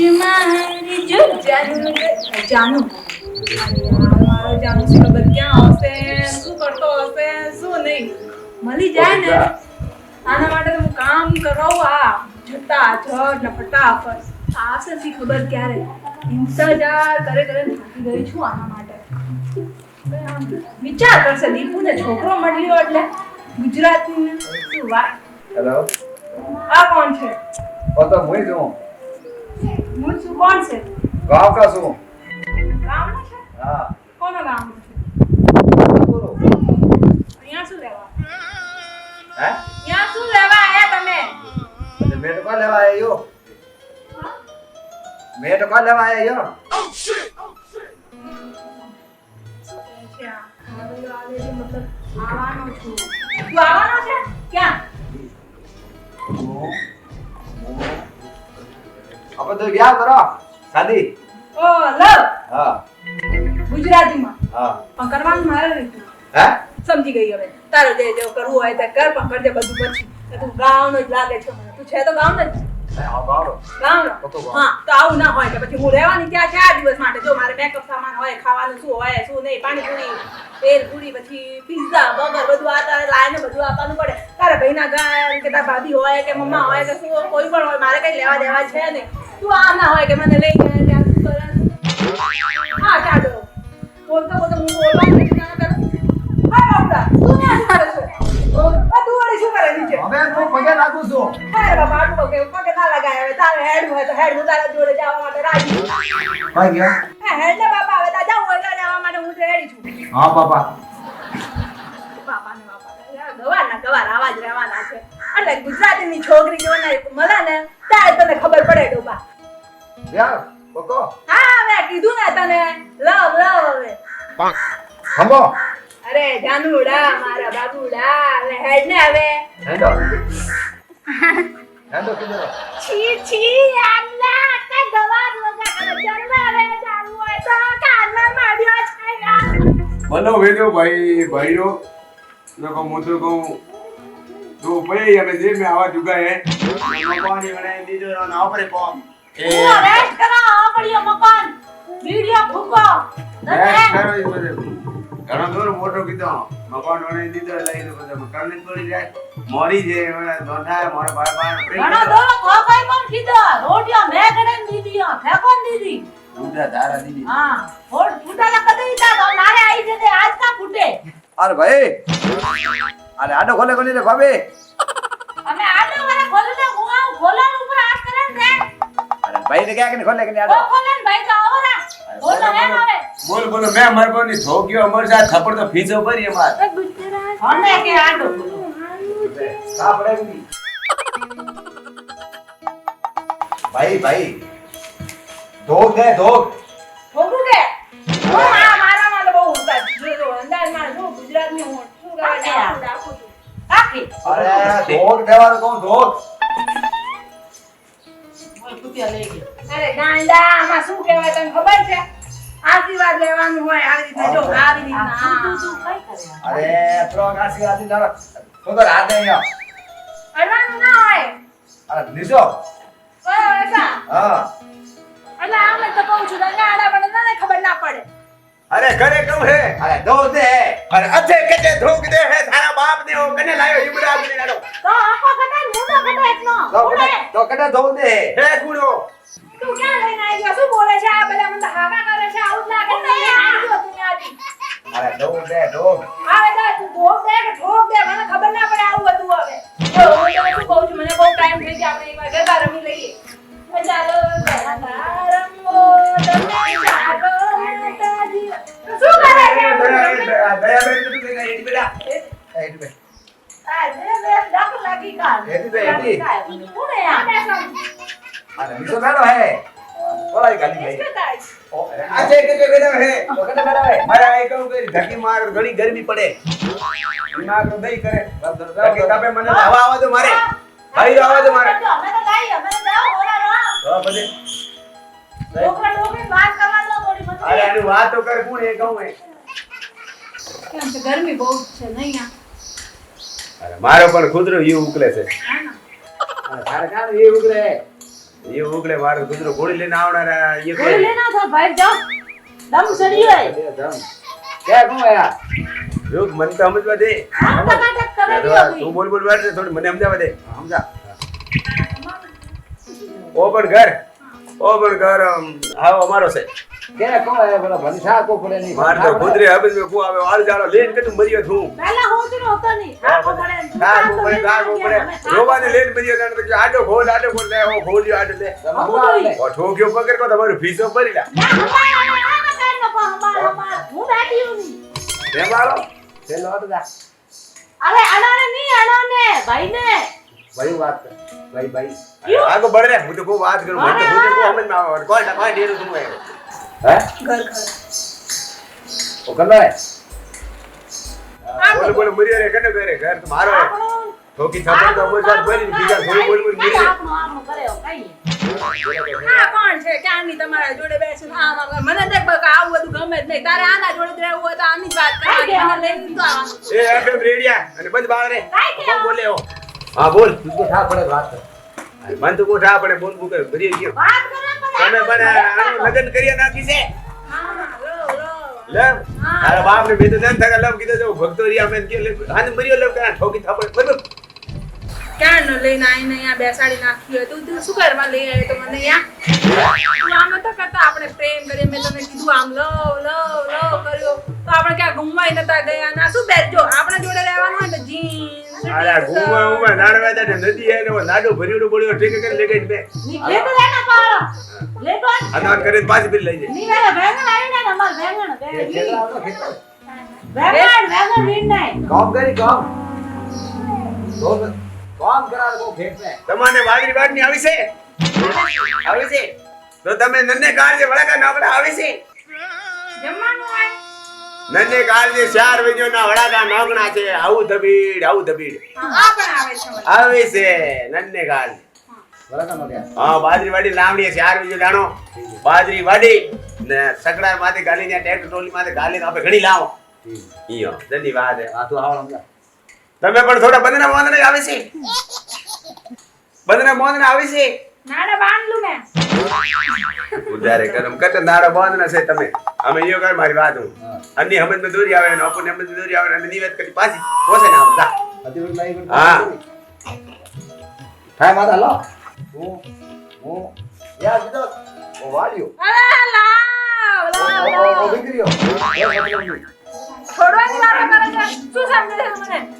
મારી જો જાનું જાનું. મારો જાનું છે ક્યાં હશે? શું કરતો હશે? શું નહીં? મળી જાય ને? આના માટે તો હું કામ કરાવું આ. જટા જટ ને ફટાફટ. આવશે શી ખબર ક્યારે? ઇંતજાર કરે કરે થાકી ગઈ છું આના માટે. વિચાર કરશે દીપુ ને છોકરો મળ્યો એટલે ગુજરાતી શું વાત? હેલો આ કોણ છે? તો હું છું હું છું કોણ છે ગાવ કા છું ગામનો છે હા કોનો ગામનો છે બોલો અહીંયા શું લેવા હે અહીંયા શું લેવા આયા તમે એટલે મેં તો કા લેવા આવ્યો હા? મેં તો કા લેવા આવ્યો અચ્છા. હવે આવે છે મતલબ આવવાનો છું તું આવવાનો છે ક્યાં તો વ્યાહ કરો. શાદી ઓ લવ. હા. ગુજરાતીમાં. હા. પણ કરવાનું મારે રીતનું હે? સમજી ગઈ હવે. તારે જે જે કરવું હોય તે કર પણ કરજે બધું પછી. તું ગામનો જ લાગે છે મને. તું છે તો ગામનો જ? આવું ના હોય કે પછી હું રહેવાની ત્યાં ચાર દિવસ માટે. જો મારે બેકઅપ સામાન હોય ખાવાનું શું હોય શું નહીં તેલ પૂરી પછી પિઝા બર્ગર બધું આ તારે લાઈને બધું આપવાનું પડે. તારા ભાઈના ઘર કે તારા ભાભી હોય કે મમ્મા હોય કે શું કોઈ પણ હોય મારે કઈ લેવા દેવા છે નહીં. તું આ ના હોય કે મને લઈ પગે ના તારે હેડ હોય તો હેડ હું તારા જોડે જવા માટે રાજી કઈ ગયા હે હેડ ને બાપા હવે તારે જવું હોય જવા માટે હું રેડી છું. હા બાપા. બાપા ને બાપા. ગવાર ના ગવાર આવા જ રહેવાના છે. એટલે ગુજરાતીની છોકરી જો ને મળે ને ત્યારે તને ખબર પડે ડોબા. યાર બકો હા મેં કીધું ને તને. લવ લવ હવે. અરે જાનુડા મારા બાબુડા. હવે હેડ ને હવે. હેંડો. હેંડો કીધો છી છી અલ્લા કઈ ગવાર વગા કરે ચાલ હોય તો કાનમાં માર્યો છે યાર. બોલો વેદો ભાઈ ભાઈઓ લોકો હું તો કહું તો ભાઈ અમે જે મેં આવા ચુકા હે મકવાની મને દીધો ના ઉપર કોમ એ રેસ્ટ કરો આ પડ્યો મકાન. વિડિયો ફૂકો રેસ્ટ કરો ઈ બધે ઘણો દૂર મોટો કીધો મકાન વણે દીધો લઈ તો બધે. મકાન તોડી જાય મોરી જે ધોંધા મારા ભાઈ ભાઈ ઘણો દોરો ખોખાઈ કોણ કીધો રોટિયો મેં ગડે દીધી ફેકોન દીધી. ઉડા ધારા દીધી. હા હોડ ફૂટાલા કદી તા તો મારે આઈ જતે આજ કા ફૂટે. અરે ભાઈ અરે આડો ખોલે ખોલી રે ભાભી અમે આડો વાળા ખોલે ને હું આવું ખોલાન ઉપર હાથ કરે ને અરે ભાઈ ને ક્યાં કે ખોલે કે આડો? ખોલે ભાઈ તો આવો ના બોલો હે હવે. બોલ બોલો મેં મરકો ની ઠોક્યો અમર સા થપ્પડ તો ફીજો ભરી અમાર. અમે કે આડો કા પડે બી ભાઈ ભાઈ ધોક દે ધોક ધોકું કે? હું આ મારા માટે બહુ ઉતા જો જો અંદાજમાં જો ગુજરાતની હું શું કહેવાય રાખું છું. કાકી અરે ધોક દેવાનું કહું ધોક અરે ગાંડા આમાં શું કહેવાય તને ખબર છે? આશીર્વાદ લેવાનું હોય આવી રીતે જો આવી રીતે અરે ત્રણ આશીર્વાદની જરૂર તો તો રાત નહીં અલવાનું ના હોય. અરે લીધો. ઓય ઓસા હા. એટલે આમ તો કહું છું રંગા આડા પણ તને ખબર ના પડે. અરે ઘરે કહું હે. અરે દો દે. અરે અથે કેજે ધોક દે હે. તારા બાપ ને ઓ કને લાયો ઇમરાન ને તો આખો કટા મુડો કટા એકનો તો કટા ધો દે. હે ગુડો તું ક્યાં લઈને આવી ગયો શું બોલે છે આ બધા મને હાકા કરે છે આવું જ લાગે છે આવી ગયો તું ત્યાંથી અરે દો દે ધોક આવે દે તું ઢોક દે કે ઠોક દે મને ખબર ના પડે આવું હતું હવે જો હું તને શું કહું છું મને બહુ ટાઈમ થઈ ગયો આપણે એકવાર ગરબા રમી લઈએ ચાલો ગરબા રમવો તમે ચાલો માતાજી. શું કરે છે દયા બેન તું કઈ એટી બેટા એ બે આ જે બે ડક લાગી કાલ એટી બે, આજે. ગરમી અરે અરે વાત તો કર. કોણ એ કહું એ? ગરમી મારો પણ ખુદરો યુ ઉકલે છે. હા તારે કામ એ ઉકલે એ ઉગલે મારો કૂતરો ગોળી લઈને આવનારા એ ગોળી લઈને આવ ભાઈ જાવ દમ સડી હોય. ક્યાં કોણ આયા જો મને તો સમજવા દે. તું બોલ બોલ વાત થોડી મને સમજાવવા દે. સમજા. ઓ પણ ઘર. ઓ પણ ગરમ. અમ, હા અમારો છે. કે કો આયા બોલા ભલે શા કો પડે નહીં? માર તો કુતરે હવે મે કો આવે વાળ જાળો લેન કે તું મર્યો છું. પહેલા હોતું નહોતો નહીં. કો પડે કાગો પડે કાગો પડે જોવાને લેન મર્યો જાણે તો કે આડો ખોલ આડો ખોલ લે હો ખોલ્યો આડો લે. હું? ઓ ઠોક્યો પકડ કો તમારું ફીસો ભરી લા. હું બેઠી હું નહીં. એ મારો છેલ્લો અરે અનાને નહીં અનાને ભાઈને. ભાઈ વાત કર. ભાઈ ભાઈ. આગો બળ રે. હું તો કોઈ વાત કરું. મને તો કોઈ સમજમાં આવે કોઈ ના? કોઈ ડેરું તું હે? ઘર ઘર. ઓ કલાય બોલ બોલ મરી રે કને બેરે ઘર તો મારો હે. ઠોકી તો બોલ સાથ ભરી બીજા બોલ બોલ બોલ મરી આપણું આપણું કરે કઈ આ કોણ છે? ક્યાંની તમારા જોડે. મને દેખ બકા આવું બધું ગમે જ નહીં. તારે આના જોડે રહેવું હોય તો આની જ વાત કરવાની. મને લઈને તો આવવાનું એ એફએમ રેડિયા. અને બંધ બાળ રે. કોણ બોલે હો? હા બોલ. તું તો ઠા પડે વાત કર. મન તો કોઠા પડે બોલ બોલ ભરી ગયો. વાત કરો પણ તમે મને આનું લગન કરી નાખી છે? હા લો લો. લવ તારા બાપ ને મેં તો ધન થકા લવ કીધો ભક્તો રિયા મેં કે હાને મર્યો લવ કરા ઠોકી થાપડ. બરાબર ક્યાંનો લઈને આવીને અહીંયા બેસાડી નાખી હતું તું શું કરવા લઈ આવ્યો તો મને અહીંયા તું આમ નતા કરતા આપણે પ્રેમ કરીએ. મેં તમને કીધું આમ લવ લવ લવ કર્યો. તો આપણે ક્યાં ઘૂમવાય નતા ગયા? ના શું બેસજો આપણે જોડે રહેવાનું હોય ને જીન્સ અરે ઘૂમવા ઉમા નાડવા જાડે નદી હે લાડો ભર્યો બોલ્યો ઠીક કરી લે ગઈ બે. લેતો લેના પાડો. લેતો આ નાટ કરીને પાછી બિલ લઈ જાય. ની વેલા વેંગણ આવી ને અમાર વેંગણ વેંગણ છેલ્લા હતો ખેતર. વેંગણ વેંગણ વીણ નહીં કામ કરી કામ તો કામ કરાવે તો ખેત તમને વાગરી વાડની આવી છે? આવી છે? તો તમે નન્ને કાળજે વળકા નાવડા આવી છે? જમવાનું હોય. નન્ને કાળજે ચાર વિજો ના વળાકા નોગણા છે આવું ધબીડ આવું ધબીડ. આ પણ આવે છે મને. આવી છે નન્ને કાળજે બરાબર નો ગયા હા બાજરી વાડી લાવણી છે ચાર બીજું જાણો. બાજરી વાડી ને સકડા માથે ગાલી ને ટ્રેક્ટર ટ્રોલી માથે ગાલીને આપણે ઘણી લાવો. ઈયો ધન્યવાદ. આ તો આવો સમજા તમે પણ થોડા બંને મોંદને આવે છે? બંને મોંદને આવે છે? નાડા બાંધલું મેં. ઉધારે છે તમે. વાત આવે ને અપન હમદ આવે હા. કરે છે. શું સમજે છે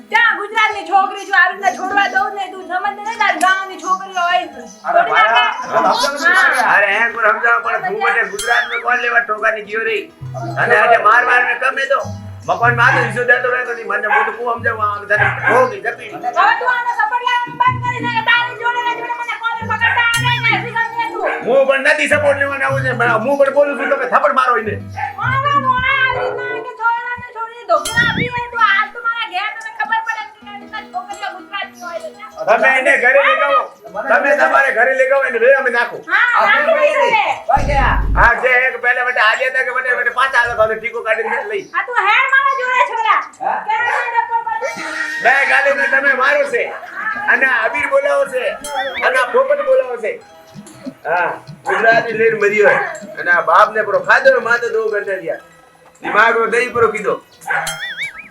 ગુજરાતની છોકરી છું આવી રીતના છોડવા દઉં ને તું સમજ ને તાર ગામની છોકરી હોય અરે છોડી નાખે. અરે સમજાવવાનું હા. પર સમજાવ પણ તું મને ગુજરાત में કોણ લેવા ટોકાની ગયો રે અને આજે માર માર ને કમે તો. મકાનમાં તો ઈસો દેતો રહેતો નહીં મને તો કુ સમજાવું આમ તને ઠોકી જપી હવે તું આને સપોર્ટ લેવાનું બંધ કરી નાખે તારી જોડે ને જોડે મને કોલર પકડતા આવે ને તું હું પણ નથી સપોર્ટ લેવાના આવું છે હું પણ બોલું છું તમે થપ્પડ મારો એને. મારવાનો આ રીતના કે છોડવાને છોડી ધોકા તમે એને ઘરે લઈ જાઓ. તમે તમારે ઘરે લઈ જાઓ એને બે અમે નાખો. હા આ ભાઈ ભાઈ હા જે એક પહેલે વટે આલિયા હતા કે વટે વટે પાંચ આલો તો ટીકો કાઢી લઈ. આ તો હેર મારા જોડે છોરા બે ગાલી ના તમે મારો છે. અને અબીર બોલાવો છે. અને પોપટ બોલાવો છે. હા. ગુજરાતી લઈને મર્યો છે. અને આ બાપ ને પરો ખાધો ને માથે દો કરતા થયા. દિમાગ નો દહીં પરો કીધો.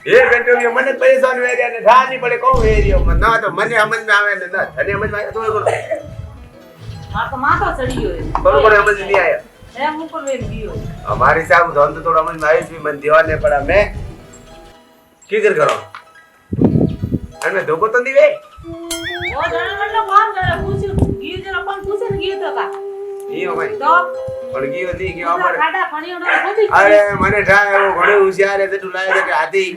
એક થયો મને પૈસા નો એરિયા ને ઠા નહીં પડે કહું એરિયો ના તો મને સમજમાં આવે ને ના તને સમજમાં આવે તો થોડું આ તો માથો ચડી ગયો ઘણું સમજ નહીં ગયો. અમારી સાહેબ ધોન થોડો સમજમાં આવી છે મને દેવા ને પડા મેં કીકર કરો. અને ધોકો તો દીવે ઓ જણા મતલબ કોણ જણા પૂછ્યું. ગયું જરા પણ પૂછે ને ગયું તો કા. ઈ અમારી. તો? પણ ગયો નહીં કે અમારે ખાડા ખણીઓ નો નથી અરે મને થાય એવો ઘણો હોશિયાર છે તું લાગે કે હાથી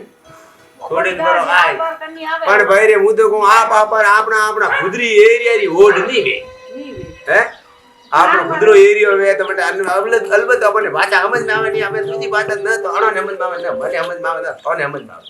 થોડીક બરો આય. પણ ભાઈ રે હું તો કહું આ પાપર આપણા આપણા ખુદરી એરિયા ની ઓઢ નહીં વે. હે? આપણો ખુદરો એરિયો વે તો બટ અલબત્ત અલબત્ત આપણને ભાષા સમજમાં આવે નહીં અમે સુધી ભાષા ન તો અણો સમજમાં આવે ને ભલે સમજમાં આવે ને તને સમજમાં આવે.